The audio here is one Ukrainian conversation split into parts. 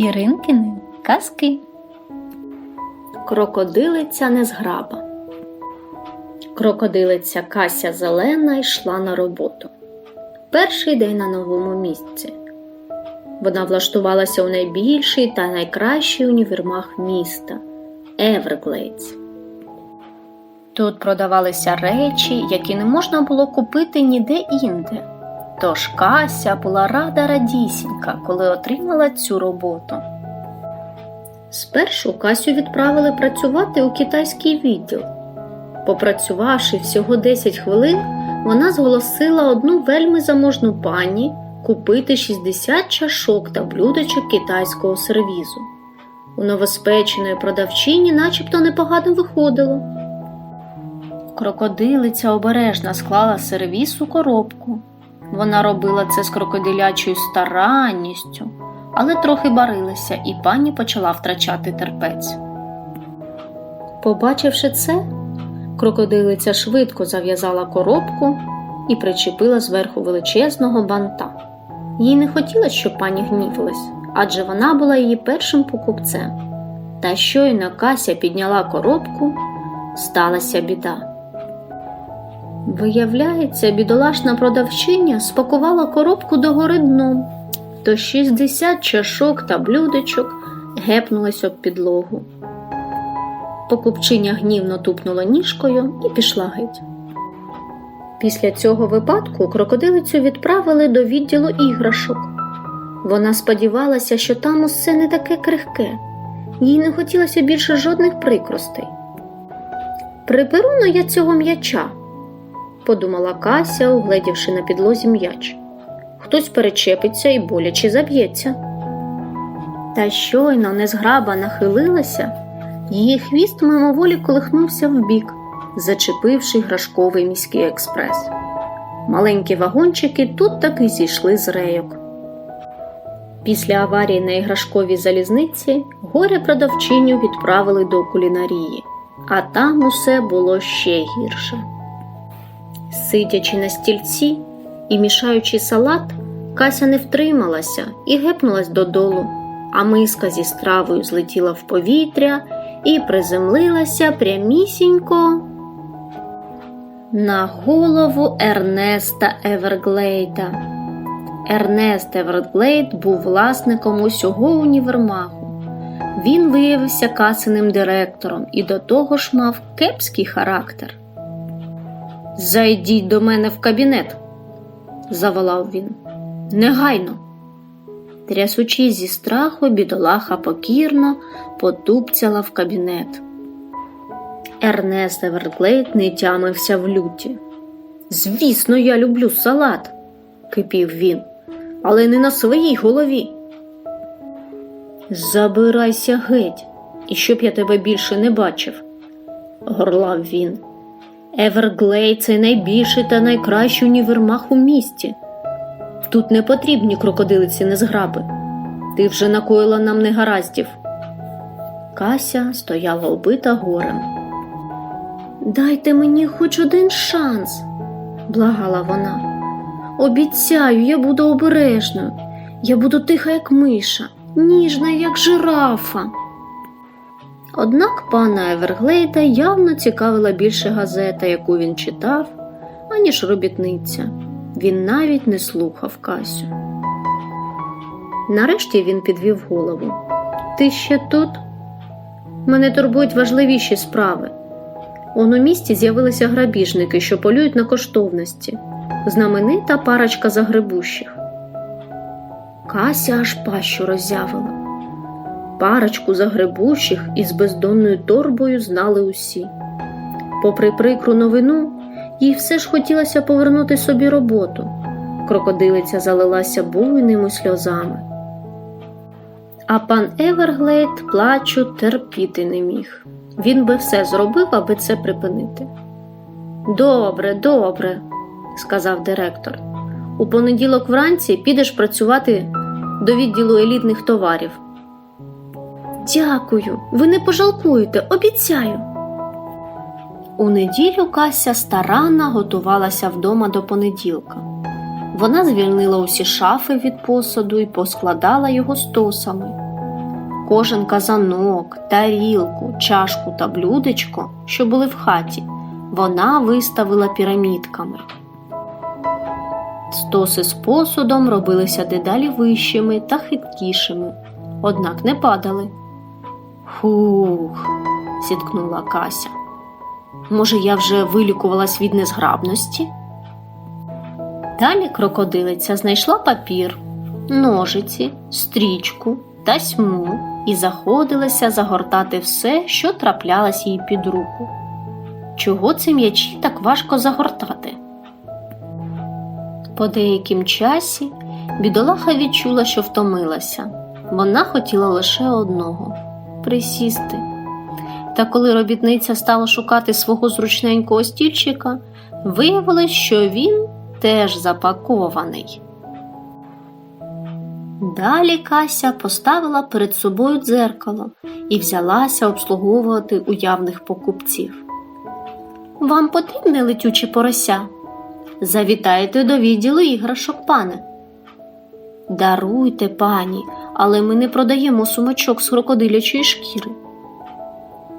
Іринкини казки. Крокодилиця незграба. Крокодилиця Кася Зелена йшла на роботу. Перший день на новому місці. Вона влаштувалася у найбільший та найкращий універмаг міста Еверглейдс. Тут продавалися речі, які не можна було купити ніде інде. Тож Кася була рада радісінька, коли отримала цю роботу. Спершу Касю відправили працювати у китайський відділ. Попрацювавши всього 10 хвилин, вона зголосила одну вельми заможну пані купити 60 чашок та блюдечок китайського сервізу. У новоспеченої продавчині начебто непогано виходило. Крокодилиця обережно склала сервіз у коробку. Вона робила це з крокодилячою старанністю, але трохи барилася, і пані почала втрачати терпець. Побачивши це, крокодилиця швидко зав'язала коробку і причепила зверху величезного банта. Їй не хотілося, щоб пані гнівилась, адже вона була її першим покупцем. Та щойно Кася підняла коробку, сталася біда. Виявляється, бідолашна продавчиня спакувала коробку догори дном, то 60 чашок та блюдечок гепнулись об підлогу. Покупчиня гнівно тупнула ніжкою і пішла геть. Після цього випадку крокодилицю відправили до відділу іграшок. Вона сподівалася, що там усе не таке крихке, їй не хотілося більше жодних прикростей. Приберу но я цього м'яча, подумала Кася, угледівши на підлозі м'яч. Хтось перечепиться і боляче заб'ється. Та щойно незграба нахилилася, її хвіст мимоволі колихнувся вбік, зачепивши іграшковий міський експрес. Маленькі вагончики тут таки зійшли з рейок. Після аварії на іграшковій залізниці горе продавчиню відправили до кулінарії, а там усе було ще гірше. Сидячи на стільці і мішаючи салат, Кася не втрималася і гепнулась додолу, а миска зі стравою злетіла в повітря і приземлилася прямісінько на голову Ернеста Еверглейда. Ернест Еверглейд був власником усього універмагу. Він виявився касиним директором і до того ж мав кепський характер. Зайдіть до мене в кабінет, заволав він. Негайно. Трясучись зі страху, бідолаха покірно потупцяла в кабінет. Ернест Еверглейд не тямився в люті. Звісно, я люблю салат, кипів він, але не на своїй голові. Забирайся геть, і щоб я тебе більше не бачив, горлав він. Еверглей це найбільший та найкращий універмаг у місті. Тут не потрібні крокодилиці незграби. Ти вже накоїла нам негараздів. Кася стояла убита горем. Дайте мені хоч один шанс, благала вона. Обіцяю, я буду обережною, я буду тиха, як миша, ніжна, як жирафа. Однак пана Еверглейда явно цікавила більше газета, яку він читав, аніж робітниця. Він навіть не слухав Касю. Нарешті він підвів голову. Ти ще тут? Мене турбують важливіші справи. Он у місті з'явилися грабіжники, що полюють на коштовності, знаменита парочка загребущих. Кася аж пащу роззявила. Парочку загребущих із бездонною торбою знали усі. Попри прикру новину, їй все ж хотілося повернути собі роботу. Крокодилиця залилася буйними сльозами. А пан Еверглейд плачу терпіти не міг. Він би все зробив, аби це припинити. Добре, добре, сказав директор. У понеділок вранці підеш працювати до відділу елітних товарів. Дякую, ви не пожалкуєте, обіцяю. У неділю Кася старанно готувалася вдома до понеділка. Вона звільнила усі шафи від посуду і поскладала його стосами. Кожен казанок, тарілку, чашку та блюдечко, що були в хаті, вона виставила пірамідками. Стоси з посудом робилися дедалі вищими та хиткішими, однак не падали. Хух, зіткнула Кася. Може, я вже вилікувалась від незграбності? Далі крокодилиця знайшла папір, ножиці, стрічку, тасьму і заходилася загортати все, що траплялось їй під руку. Чого ці м'ячі так важко загортати? По деяким часі бідолаха відчула, що втомилася. Вона хотіла лише одного присісти. Та коли робітниця стала шукати свого зручненького стільчика, виявилось, що він теж запакований. Далі Кася поставила перед собою дзеркало і взялася обслуговувати уявних покупців. Вам потрібне летюче порося? Завітайте до відділу іграшок, пане. Даруйте, пані, але ми не продаємо сумочок з крокодилячої шкіри.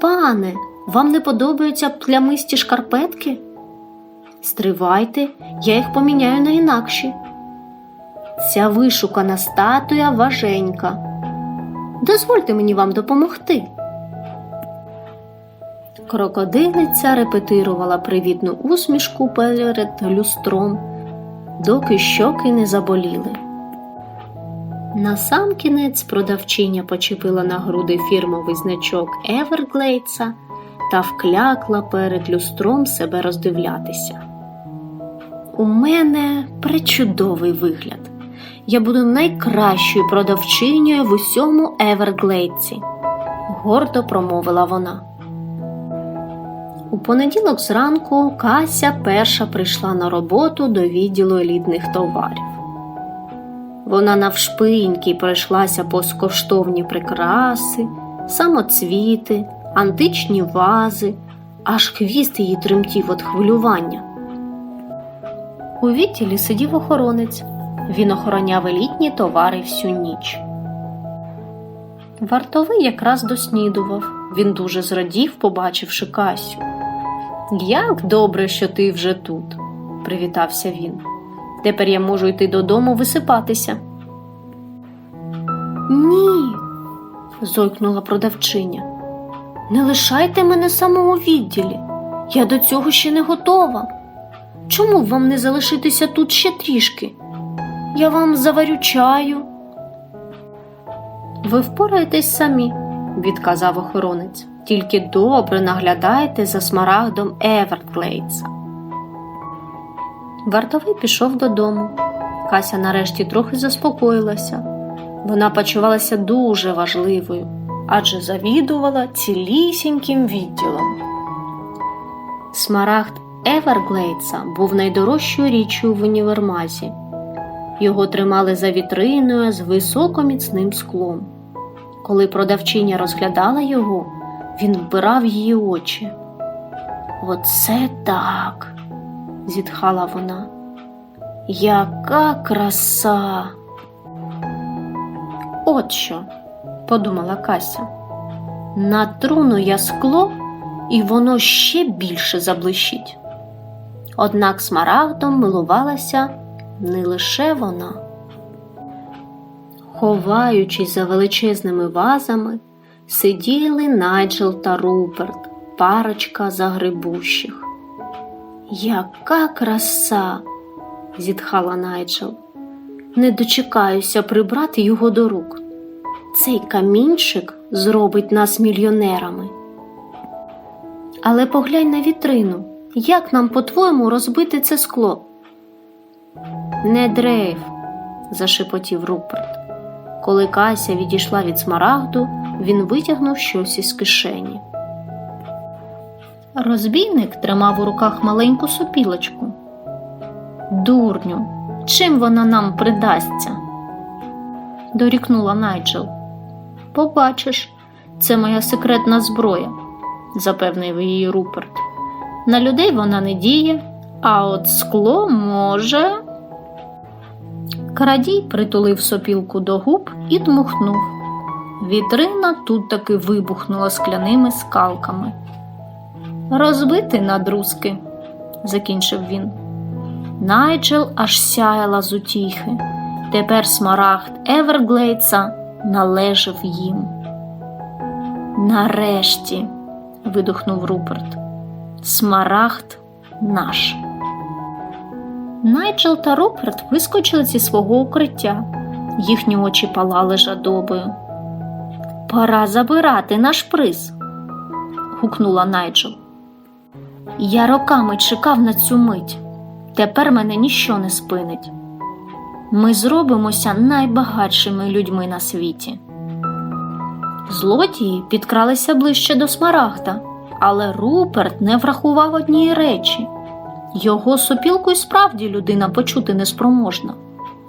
Пане, вам не подобаються плямисті шкарпетки? Стривайте, я їх поміняю на інакші. Ця вишукана статуя важенька. Дозвольте мені вам допомогти. Крокодилиця репетирувала привітну усмішку перед люстром, доки щоки не заболіли. Насамкінець продавчиня почепила на груди фірмовий значок Еверглейца та вклякла перед люстром себе роздивлятися. У мене пречудовий вигляд. Я буду найкращою продавчинею в усьому Еверглейці, гордо промовила вона. У понеділок зранку Кася перша прийшла на роботу до відділу елітних товарів. Вона навшпиньки пройшлася по коштовні прикраси, самоцвіти, античні вази, аж хвіст її тремтів від хвилювання. У відділі сидів охоронець. Він охороняв елітні товари всю ніч. Вартовий якраз доснідував. Він дуже зрадів, побачивши Касю. Як добре, що ти вже тут, привітався він. Тепер я можу йти додому висипатися. Ні, зойкнула продавчиня. Не лишайте мене самого відділі. Я до цього ще не готова. Чому б вам не залишитися тут ще трішки? Я вам заварю чаю. Ви впораєтесь самі, відказав охоронець. Тільки добре наглядайте за смарагдом Еверглейдса. Вартовий пішов додому. Кася нарешті трохи заспокоїлася. Вона почувалася дуже важливою, адже завідувала цілісіньким відділом. Смарагд Еверглейдса був найдорожчою річчю в універмазі. Його тримали за вітриною з високоміцним склом. Коли продавчиня розглядала його, він вбирав її очі. Оце так, зітхала вона. Яка краса. От що, подумала Кася. Натруну я скло, і воно ще більше заблищить. Однак смарагдом милувалася не лише вона. Ховаючись за величезними вазами, сиділи Найджел та Руперт, парочка загребущих. Яка краса, зітхала Найджел. Не дочекаюся прибрати його до рук. Цей камінчик зробить нас мільйонерами. Але поглянь на вітрину, як нам, по-твоєму, розбити це скло? Не дрейф, зашепотів Руперт. Коли Кася відійшла від смарагду, він витягнув щось із кишені. Розбійник тримав у руках маленьку сопілочку. Дурню, чим вона нам придасться? дорікнула Найджел. Побачиш, це моя секретна зброя, запевнив її Руперт. На людей вона не діє, а от скло може. Крадій притулив сопілку до губ і дмухнув. Вітрина тут таки вибухнула скляними скалками. Розбити на друзки, закінчив він. Найджел аж сяяла з утіхи. Тепер смарагд Еверглейдса належав їм. Нарешті, видухнув Руперт. Смарагд наш. Найджел та Руперт вискочили зі свого укриття. Їхні очі палали жадобою. Пора забирати наш приз. гукнула Найджел. Я роками чекав на цю мить. Тепер мене ніщо не спинить. Ми зробимося найбагатшими людьми на світі. Злодії підкралися ближче до смарагда, але Руперт не врахував однієї речі. Його сопілку й справді людина почути неспроможна,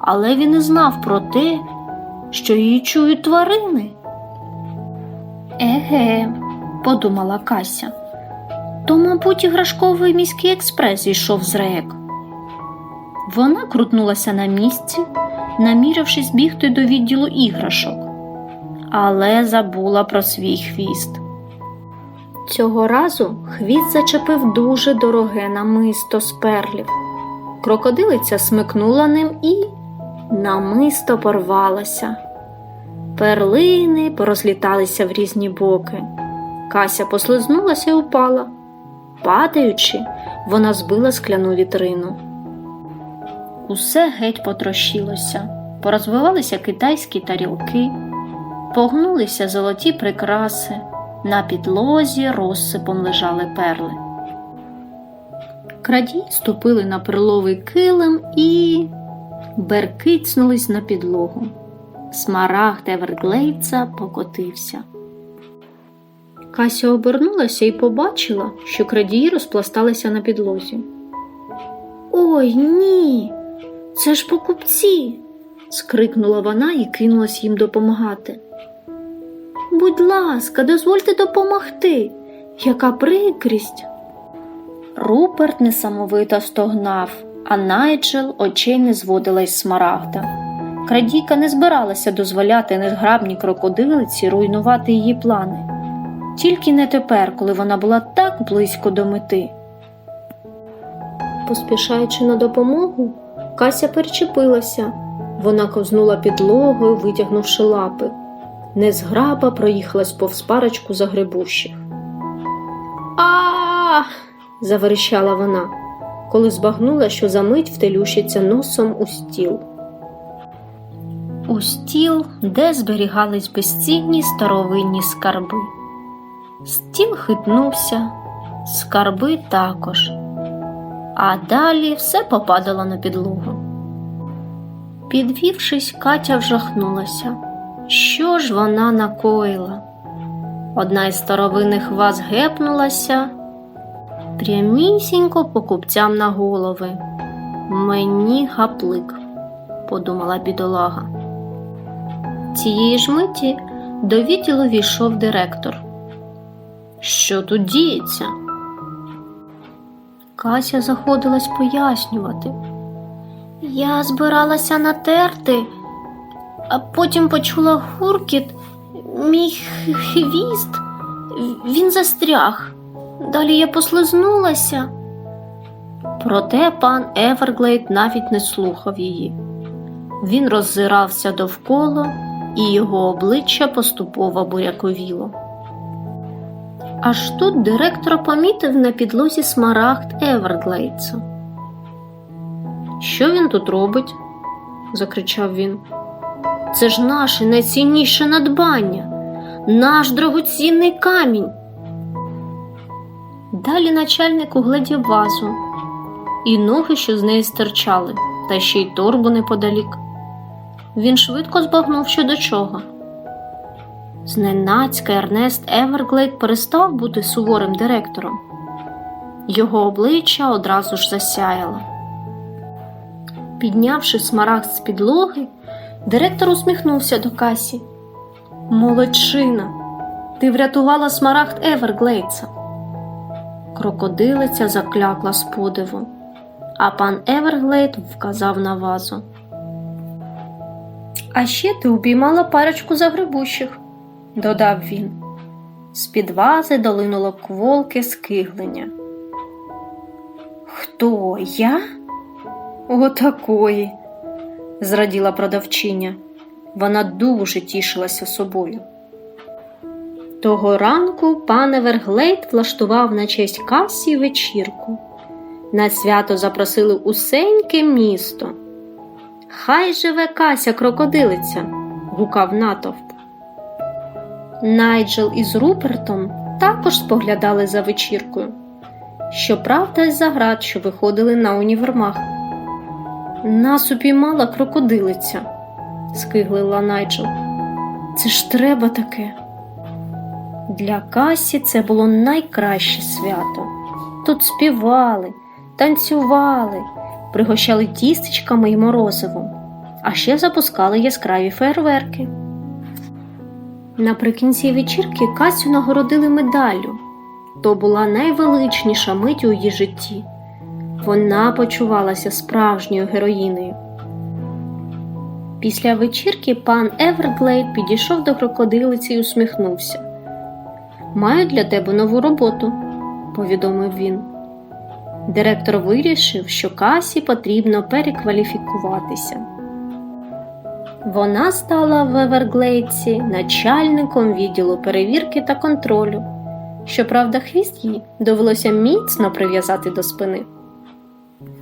але він і знав про те, що її чують тварини. Еге, подумала Кася, то, мабуть, іграшковий міський експрес йшов з рек. Вона крутнулася на місці, намірившись бігти до відділу іграшок, але забула про свій хвіст. Цього разу хвіст зачепив дуже дороге намисто з перлів. Крокодилиця смикнула ним і намисто порвалося. Перлини порозліталися в різні боки. Кася послизнулася і упала. Падаючи, вона збила скляну вітрину. Усе геть потрощилося, порозвивалися китайські тарілки, погнулися золоті прикраси, на підлозі розсипом лежали перли. Крадії ступили на перловий килим і беркицнулись на підлогу. Смарагд Еверглейдса покотився. Кася обернулася і побачила, що крадії розпласталися на підлозі. Ой ні, це ж покупці. скрикнула вона і кинулась їм допомагати. Будь ласка, дозвольте допомогти. Яка прикрість. Руперт несамовито стогнав, а Найджел очей не зводила із смарагда. Крадійка не збиралася дозволяти незграбній крокодилиці руйнувати її плани. Тільки не тепер, коли вона була так близько до мети. Поспішаючи на допомогу, Кася перечепилася. Вона ковзнула підлогою, витягнувши лапи. Незграба проїхалась повз парочку загребущих. А. заверещала вона, коли збагнула, що за мить втелющиться носом у стіл. У стіл, де зберігались безцінні старовинні скарби. Стіл хитнувся, скарби також, а далі все попадало на підлогу. Підвівшись, Катя вжахнулася. Що ж вона накоїла? Одна із старовинних ваз гепнулася прямісінько покупцям на голови. Мені гаплик, подумала бідолага. Цієї ж миті до відділу війшов директор. Що тут діється? Кася заходилась пояснювати. Я збиралася натерти, а потім почула гуркіт, мій хвіст, він застряг. Далі я послизнулася. Проте пан Еверглейд навіть не слухав її. Він роззирався довкола, і його обличчя поступово буряковіло. Аж тут директор помітив на підлозі смарагд Еверглейдса. Що він тут робить? закричав він. Це ж наше найцінніше надбання, наш дорогоцінний камінь. Далі начальник угледів вазу і ноги, що з неї стирчали, та ще й торбу неподалік. Він швидко збагнув, що до чого. Зненацька Ернест Еверглейд перестав бути суворим директором. Його обличчя одразу ж засяяло. Піднявши смарагд з підлоги, директор усміхнувся до Касі. Молодчина, ти врятувала смарагд Еверглейдса. Крокодилиця заклякла з подиву, а пан Еверглейд вказав на вазу. А ще ти упіймала парочку загребущих, додав він. З-під вази долинуло кволке скиглення. Хто я? Отакої, зраділа продавчиня. Вона дуже тішилася собою. Того ранку пан Еверглейд влаштував на честь Касі вечірку. На свято запросили усеньке місто. Хай живе Кася крокодилиця, гукав натовп. Найджел із Рупертом також споглядали за вечіркою. Щоправда, з-за град, що виходили на універмаг. Нас упіймала крокодилиця, скиглила Найджел. Це ж треба таке. Для Касі це було найкраще свято. Тут співали, танцювали, пригощали тістечками і морозивом, а ще запускали яскраві фейерверки. Наприкінці вечірки Касю нагородили медаллю. То була найвеличніша мить у її житті. Вона почувалася справжньою героїнею. Після вечірки пан Еверглейд підійшов до крокодилиці і усміхнувся. Маю для тебе нову роботу, повідомив він. Директор вирішив, що Касі потрібно перекваліфікуватися. Вона стала в Еверглейці начальником відділу перевірки та контролю. Щоправда, хвіст їй довелося міцно прив'язати до спини.